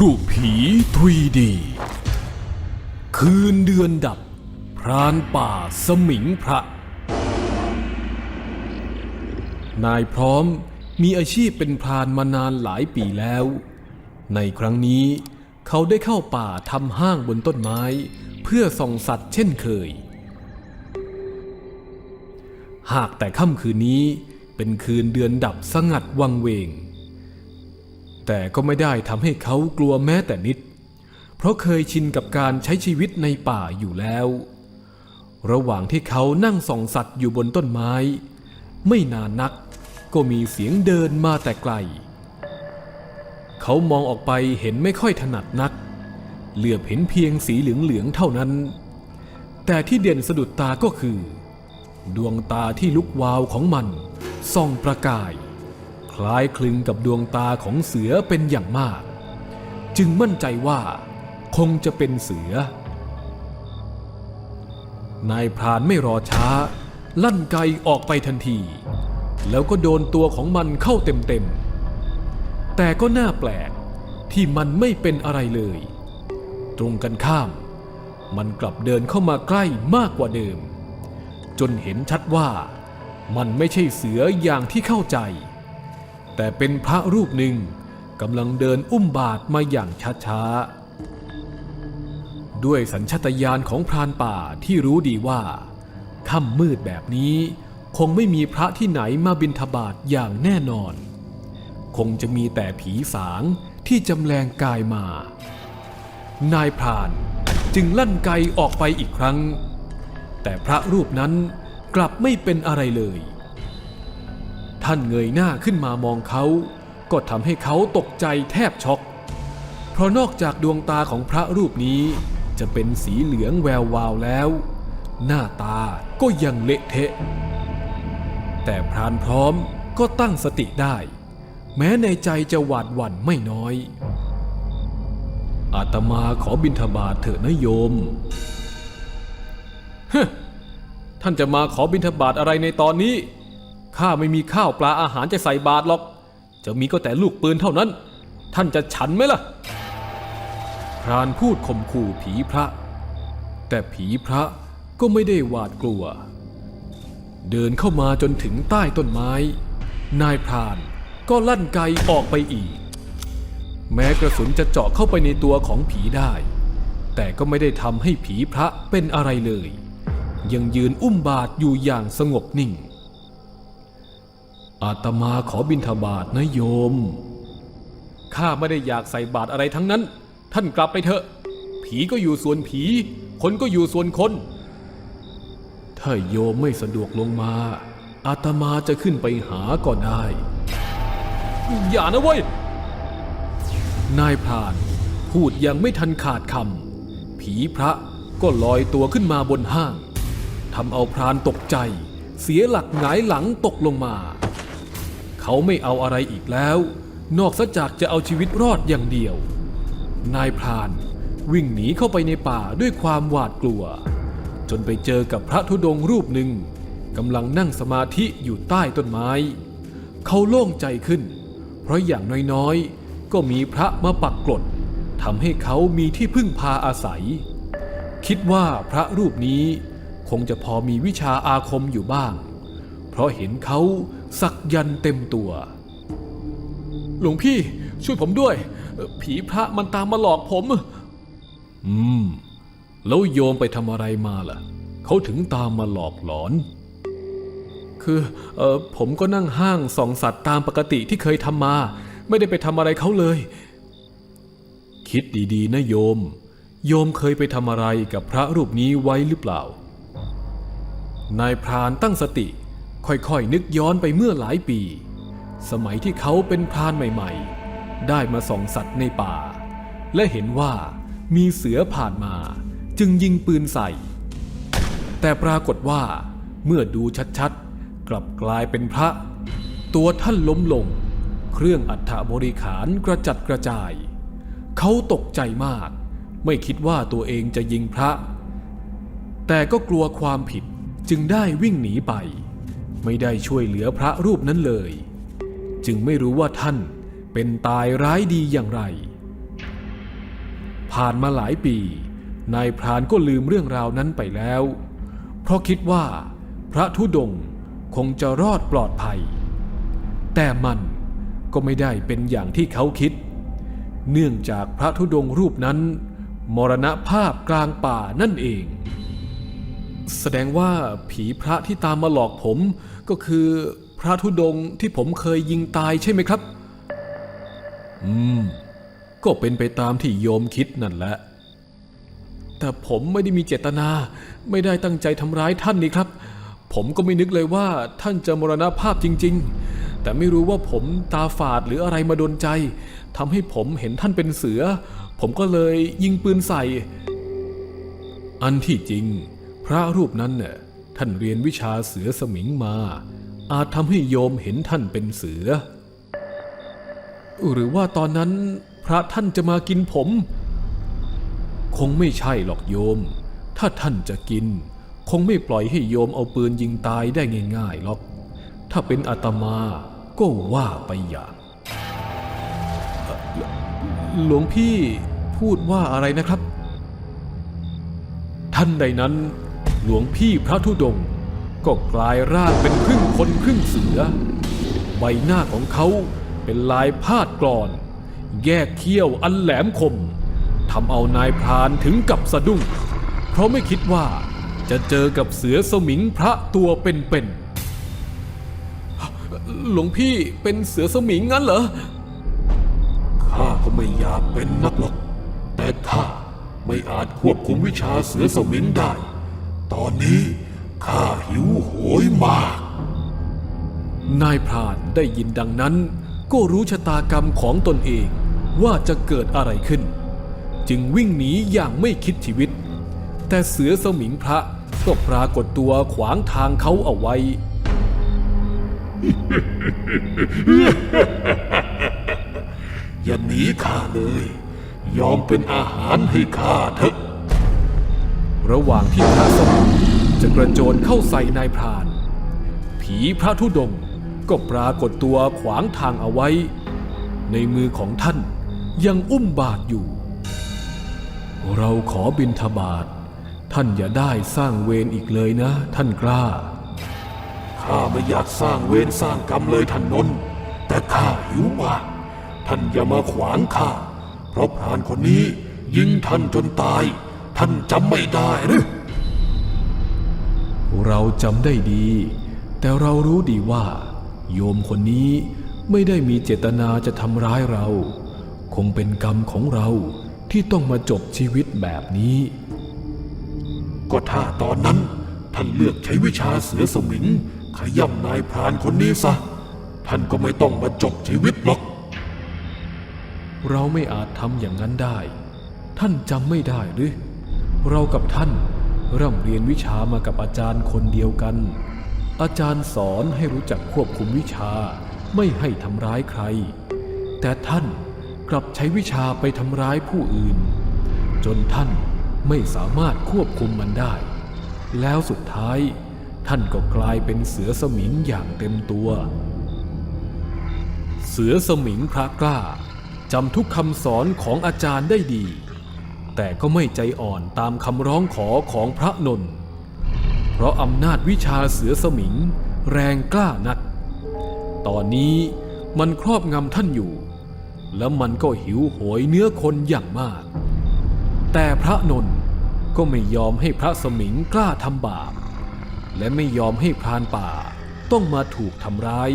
กรุผี 3D คืนเดือนดับ พรานป่าสมิงพระ นายพร้อมมีอาชีพเป็นพรานมานานหลายปีแล้ว ในครั้งนี้เขาได้เข้าป่าทำห้างบนต้นไม้ เพื่อส่องสัตว์เช่นเคย หากแต่ค่ำคืนนี้เป็นคืนเดือนดับสงัดวังเวง แต่ก็ไม่ได้ทำให้เขากลัวแม้แต่นิด เพราะเคยชินกับการใช้ชีวิตในป่าอยู่แล้ว ระหว่างที่เขานั่งส่องสัตว์อยู่บนต้นไม้ ไม่นานนักก็มีเสียงเดินมาแต่ไกล เขามองออกไปเห็นไม่ค่อยถนัดนัก เหลือบเห็นเพียงสีเหลืองๆเท่านั้น แต่ที่เด่นสะดุดตาก็คือ ดวงตาที่ลุกวาวของมันส่องประกาย คล้ายคลึงกับดวงตาของเสือเป็นอย่างมาก จึงมั่นใจว่าคงจะเป็นเสือนายพรานไม่รอช้า ลั่นไกออกไปทันที แล้วก็โดนตัวของมันเข้าเต็มๆ แต่ก็น่าแปลกที่มันไม่เป็นอะไรเลย ตรงกันข้าม มันกลับเดินเข้ามาใกล้มากกว่าเดิม จนเห็นชัดว่ามันไม่ใช่เสืออย่างที่เข้าใจ แต่เป็นพระรูปหนึ่งกำลังเดินอุ้มบาทมาอย่างช้าๆ ด้วยสัญชตาตญาณของพรานป่าที่รู้ดีว่าค่ำมืดแบบนี้คงไม่มีพระที่ไหนมาบิณฑบาตอย่างแน่นอน คงจะมีแต่ผีสางที่จำแรงกายมา นายพรานจึงลั่นไกออกไปอีกครั้ง แต่พระรูปนั้นกลับไม่เป็นอะไรเลย ท่านเงยหน้าขึ้นมามองเขา ก็ทำให้เขาตกใจแทบช็อก เพราะนอกจากดวงตาของพระรูปนี้ จะเป็นสีเหลืองแวววาวแล้ว หน้าตาก็ยังเละเทะ แต่พรานพร้อมก็ตั้งสติได้ แม้ในใจจะหวาดหวั่นไม่น้อย อาตมาขอบิณฑบาตเถอะนะโยมฮท่านจะมาขอบิณฑบาตอะไรในตอนนี้ ข้าไม่มีข้าวปลาอาหารจะใส่บาตรหรอก จะมีก็แต่ลูกปืนเท่านั้น ท่านจะฉันไหมล่ะ พรานพูดข่มขู่ผีพระ แต่ผีพระก็ไม่ได้หวาดกลัว เดินเข้ามาจนถึงใต้ต้นไม้ นายพรานก็ลั่นไกออกไปอีก แม้กระสุนจะเจาะเข้าไปในตัวของผีได้ แต่ก็ไม่ได้ทำให้ผีพระเป็นอะไรเลย ยังยืนอุ้มบาทอยู่อย่างสงบนิ่ง อาตมาขอบิณฑบาตนะโยม ข้าไม่ได้อยากใส่บาตรอะไรทั้งนั้น ท่านกลับไปเถอะ ผีก็อยู่ส่วนผี คนก็อยู่ส่วนคน ถ้าโยมไม่สะดวกลงมา อาตมาจะขึ้นไปหาก็ได้ อย่านะเว้ย นายพรานพูดยังไม่ทันขาดคำ ผีพระก็ลอยตัวขึ้นมาบนห้างทำเอาพรานตกใจ เสียหลักหงายหลังตกลงมา เขาไม่เอาอะไรอีกแล้ว นอกจากจะเอาชีวิตรอดอย่างเดียว นายพรานวิ่งหนีเข้าไปในป่าด้วยความหวาดกลัว จนไปเจอกับพระธุดงค์รูปหนึ่งกำลังนั่งสมาธิอยู่ใต้ต้นไม้ เขาโล่งใจขึ้น เพราะอย่างน้อยๆ ก็มีพระมาปักกลดทำให้เขามีที่พึ่งพาอาศัย คิดว่าพระรูปนี้คงจะพอมีวิชาอาคมอยู่บ้าง เพราะเห็นเขา สักยันเต็มตัว หลวงพี่ช่วยผมด้วย ผีพระมันตามมาหลอกผม อืม แล้วโยมไปทำอะไรมาล่ะ เขาถึงตามมาหลอกหลอน คือเออผมก็นั่งห้างส่องสัตว์ตามปกติที่เคยทำมา ไม่ได้ไปทำอะไรเขาเลย คิดดีๆนะโยม โยมเคยไปทำอะไรกับพระรูปนี้ไว้หรือเปล่านายพรานตั้งสติ ค่อยๆนึกย้อนไปเมื่อหลายปี สมัยที่เขาเป็นพรานใหม่ๆ ได้มาส่องสัตว์ในป่า และเห็นว่ามีเสือผ่านมาจึงยิงปืนใส่ แต่ปรากฏว่าเมื่อดูชัดๆ กลับกลายเป็นพระ ตัวท่านล้มลง เครื่องอัฐบริขารกระจัดกระจาย เขาตกใจมาก ไม่คิดว่าตัวเองจะยิงพระ แต่ก็กลัวความผิดจึงได้วิ่งหนีไป ไม่ได้ช่วยเหลือพระรูปนั้นเลย จึงไม่รู้ว่าท่านเป็นตายร้ายดีอย่างไร ผ่านมาหลายปี นายพรานก็ลืมเรื่องราวนั้นไปแล้ว เพราะคิดว่า พระธุดงค์คงจะรอดปลอดภัย แต่มันก็ไม่ได้เป็นอย่างที่เขาคิด เนื่องจากพระธุดงค์รูปนั้น มรณภาพกลางป่านั่นเอง แสดงว่าผีพระที่ตามมาหลอกผม ก็คือพระธุดงค์ที่ผมเคยยิงตายใช่ไหมครับ อืม ก็เป็นไปตามที่โยมคิดนั่นแหละ แต่ผมไม่ได้มีเจตนา ไม่ได้ตั้งใจทำร้ายท่านนี่ครับ ผมก็ไม่นึกเลยว่าท่านจะมรณภาพจริง ๆ แต่ไม่รู้ว่าผมตาฝาดหรืออะไรมาโดนใจทำให้ผมเห็นท่านเป็นเสือ ผมก็เลยยิงปืนใส่ อันที่จริง พระรูปนั้นเนี่ยท่านเรียนวิชาเสือสมิงมา อาจทำให้โยมเห็นท่านเป็นเสือ หรือว่าตอนนั้นพระท่านจะมากินผม คงไม่ใช่หรอกโยม ถ้าท่านจะกิน คงไม่ปล่อยให้โยมเอาปืนยิงตายได้ง่ายๆหรอก ถ้าเป็นอาตมาก็ว่าไปอย่างหลวงพี่พูดว่าอะไรนะครับ ท่านใดนั้น หลวงพี่พระธุดงค์ก็กลายร่างเป็นครึ่งคนครึ่งเสือ ใบหน้าของเขาเป็นลายพาดกรอน แยกเขี้ยวอันแหลมคมทำเอานายพรานถึงกับสะดุ้ง เพราะไม่คิดว่าจะเจอกับเสือสมิงพระตัวเป็นๆหลวงพี่เป็นเสือสมิงงั้นเหรอ ข้าก็ไม่อยากเป็นนักหรอก แต่ข้าไม่อาจควบคุมวิชาเสือสมิงได้ ตอนนี้ข้าหิวโหยมาก นายพรานได้ยินดังนั้น ก็รู้ชะตากรรมของตนเองว่าจะเกิดอะไรขึ้น จึงวิ่งหนีอย่างไม่คิดชีวิต แต่เสือสมิงพระก็ปรากฏตัวขวางทางเขาเอาไว้ อย่าหนีข้าเลย ยอมเป็นอาหารให้ข้าเถอะ ระหว่างที่พระสมิงจะกระโจนเข้าใส่นายพราน ผีพระธุดงค์ก็ปรากฏตัวขวางทางเอาไว้ ในมือของท่านยังอุ้มบาทอยู่ เราขอบินทบาท ท่านอย่าได้สร้างเวรอีกเลยนะ ท่านกล้า ข้าไม่อยากสร้างเวรสร้างกรรมเลยท่านนนท์แต่ข้าหิวมากท่านอย่ามาขวางข้า เพราะพรานคนนี้ยิงท่านจนตาย ท่านจำไม่ได้หรือเราจำได้ดี แต่เรารู้ดีว่า โยมคนนี้ไม่ได้มีเจตนาจะทำร้ายเรา คงเป็นกรรมของเราที่ต้องมาจบชีวิตแบบนี้ ก็ถ้าตอนนั้น ท่านเลือกใช้วิชาเสือสมิงขย่ำนายพรานคนนี้ซะ ท่านก็ไม่ต้องมาจบชีวิตหรอก เราไม่อาจทำอย่างนั้นได้ ท่านจำไม่ได้หรือ เรากับท่านร่ำเรียนวิชามากับอาจารย์คนเดียวกัน อาจารย์สอนให้รู้จักควบคุมวิชาไม่ให้ทำร้ายใคร แต่ท่านกลับใช้วิชาไปทำร้ายผู้อื่น จนท่านไม่สามารถควบคุมมันได้ แล้วสุดท้ายท่านก็กลายเป็นเสือสมิงอย่างเต็มตัว เสือสมิงพระกล้าจำทุกคำสอนของอาจารย์ได้ดี แต่ก็ไม่ใจอ่อนตามคำร้องขอของพระนนท์เพราะอำนาจวิชาเสือสมิง แรงกล้านัก ตอนนี้มันครอบงำท่านอยู่ แล้วมันก็หิวโหยเนื้อคนอย่างมาก แต่พระนนท์ก็ไม่ยอมให้พระสมิงกล้าทำบาป และไม่ยอมให้พรานป่าต้องมาถูกทำร้าย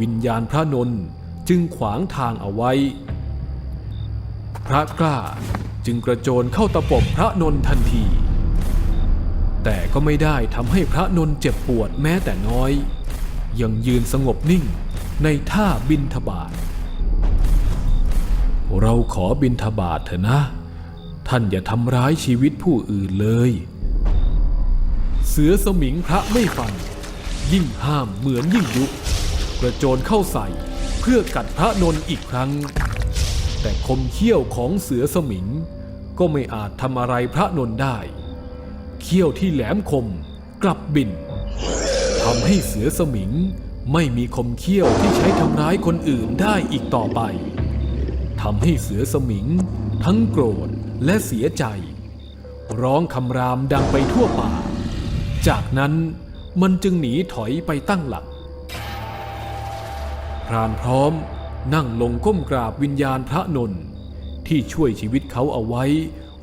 วิญญาณพระนนท์จึงขวางทางเอาไว้ พระกล้าจึงกระโจนเข้าตะปบพระนนท์ทันที แต่ก็ไม่ได้ทำให้พระนนท์เจ็บปวดแม้แต่น้อย ยังยืนสงบนิ่งในท่าบินทบาทเราขอบินทบาทเถอะนะ ท่านอย่าทำร้ายชีวิตผู้อื่นเลย เสือสมิงพระไม่ฟัง ยิ่งห้ามเหมือนยิ่งยุกระโจนเข้าใส่เพื่อกัดพระนนท์อีกครั้ง แต่คมเขี้ยวของเสือสมิง ก็ไม่อาจทำอะไรพระนนท์ได้ เขี้ยวที่แหลมคมกลับบินทำให้เสือสมิงไม่มีคมเขี้ยวที่ใช้ทำร้ายคนอื่นได้อีกต่อไปทำให้เสือสมิง ทั้งโกรธและเสียใจ ร้องคำรามดังไปทั่วป่า จากนั้นมันจึงหนีถอยไปตั้งหลักพรานพร้อม นั่งลงก้มกราบวิญญาณพระนนท์ที่ช่วยชีวิตเขาเอาไว้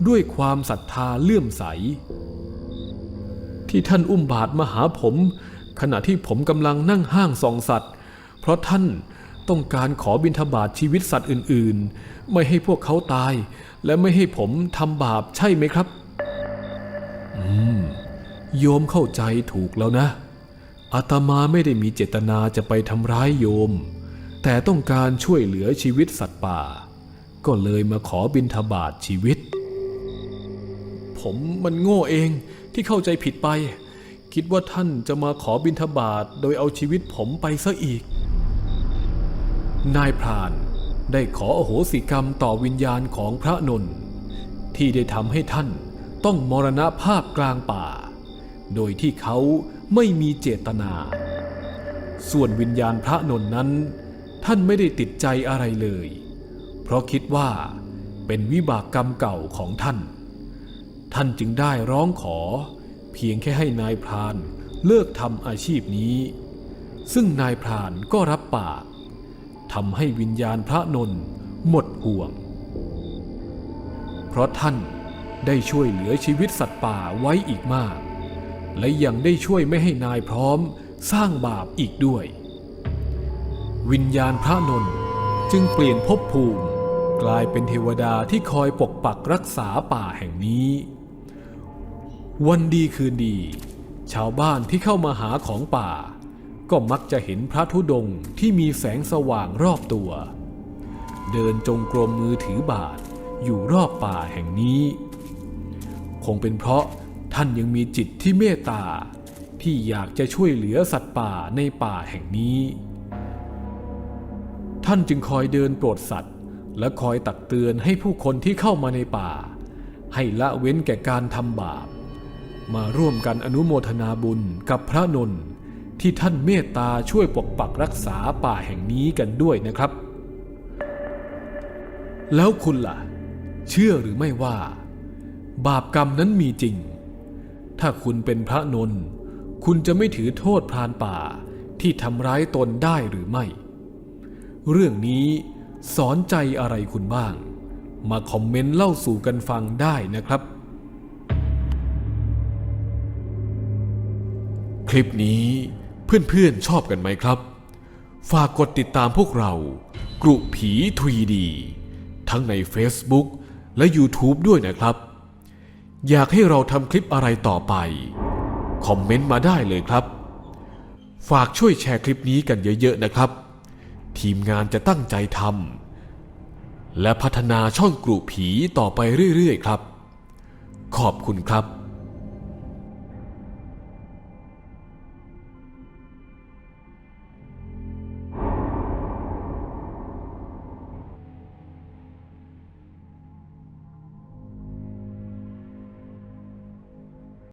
ด้วยความศรัทธาเลื่อมใส ที่ท่านอุ้มบาทมาหาผม ขณะที่ผมกำลังนั่งห้างส่องสัตว์ เพราะท่านต้องการขอบิณฑบาตชีวิตสัตว์อื่น ๆ ไม่ให้พวกเขาตาย และไม่ให้ผมทำบาปใช่ไหมครับ อืม โยมเข้าใจถูกแล้วนะอาตมาไม่ได้มีเจตนาจะไปทำร้ายโยม แต่ต้องการช่วยเหลือชีวิตสัตว์ป่า ก็เลยมาขอบิณฑบาตชีวิต ผมมันโง่เองที่เข้าใจผิดไป คิดว่าท่านจะมาขอบิณฑบาตโดยเอาชีวิตผมไปซะอีก นายพรานได้ขออโหสิกรรมต่อวิญญาณของพระนนท์ที่ได้ทำให้ท่านต้องมรณภาพกลางป่า โดยที่เขาไม่มีเจตนา ส่วนวิญญาณพระนนท์นั้น ท่านไม่ได้ติดใจอะไรเลย เพราะคิดว่าเป็นวิบากกรรมเก่าของท่าน ท่านจึงได้ร้องขอ เพียงแค่ให้นายพรานเลิกทำอาชีพนี้ ซึ่งนายพรานก็รับปากทำให้วิญญาณพระนนท์หมดห่วง เพราะท่านได้ช่วยเหลือชีวิตสัตว์ป่าไว้อีกมาก และยังได้ช่วยไม่ให้นายพร้อมสร้างบาปอีกด้วย วิญญาณพระนนท์จึงเปลี่ยนภพภูมิ กลายเป็นเทวดาที่คอยปกปักรักษาป่าแห่งนี้ วันดีคืนดี ชาวบ้านที่เข้ามาหาของป่า ก็มักจะเห็นพระธุดงค์ที่มีแสงสว่างรอบตัว เดินจงกรมมือถือบาทอยู่รอบป่าแห่งนี้ คงเป็นเพราะท่านยังมีจิตที่เมตตาที่อยากจะช่วยเหลือสัตว์ป่าในป่าแห่งนี้านจึงคอยเดินโปรดสัตว์ และคอยตักเตือนให้ผู้คนที่เข้ามาในป่า ให้ละเว้นแก่การทำบาป มาร่วมกันอนุโมทนาบุญกับพระนนท์ที่ท่านเมตตาช่วยปกปักรักษาป่าแห่งนี้กันด้วยนะครับ แล้วคุณล่ะ เชื่อหรือไม่ว่า บาปกรรมนั้นมีจริง ถ้าคุณเป็นพระนนท์คุณจะไม่ถือโทษพรานป่าที่ทำร้ายตนได้หรือไม่ เรื่องนี้สอนใจอะไรคุณบ้าง มาคอมเมนต์เล่าสู่กันฟังได้นะครับ คลิปนี้เพื่อนๆชอบกันไหมครับ ฝากกดติดตามพวกเรากรุผี 3D ทั้งใน Facebook และ YouTube ด้วยนะครับ อยากให้เราทำคลิปอะไรต่อไป คอมเมนต์มาได้เลยครับ ฝากช่วยแชร์คลิปนี้กันเยอะ ๆ นะครับ ทีมงานจะตั้งใจทำและพัฒนาช่องกลุ่ผีต่อไปเรื่อยๆ ครับ ขอบคุณครับ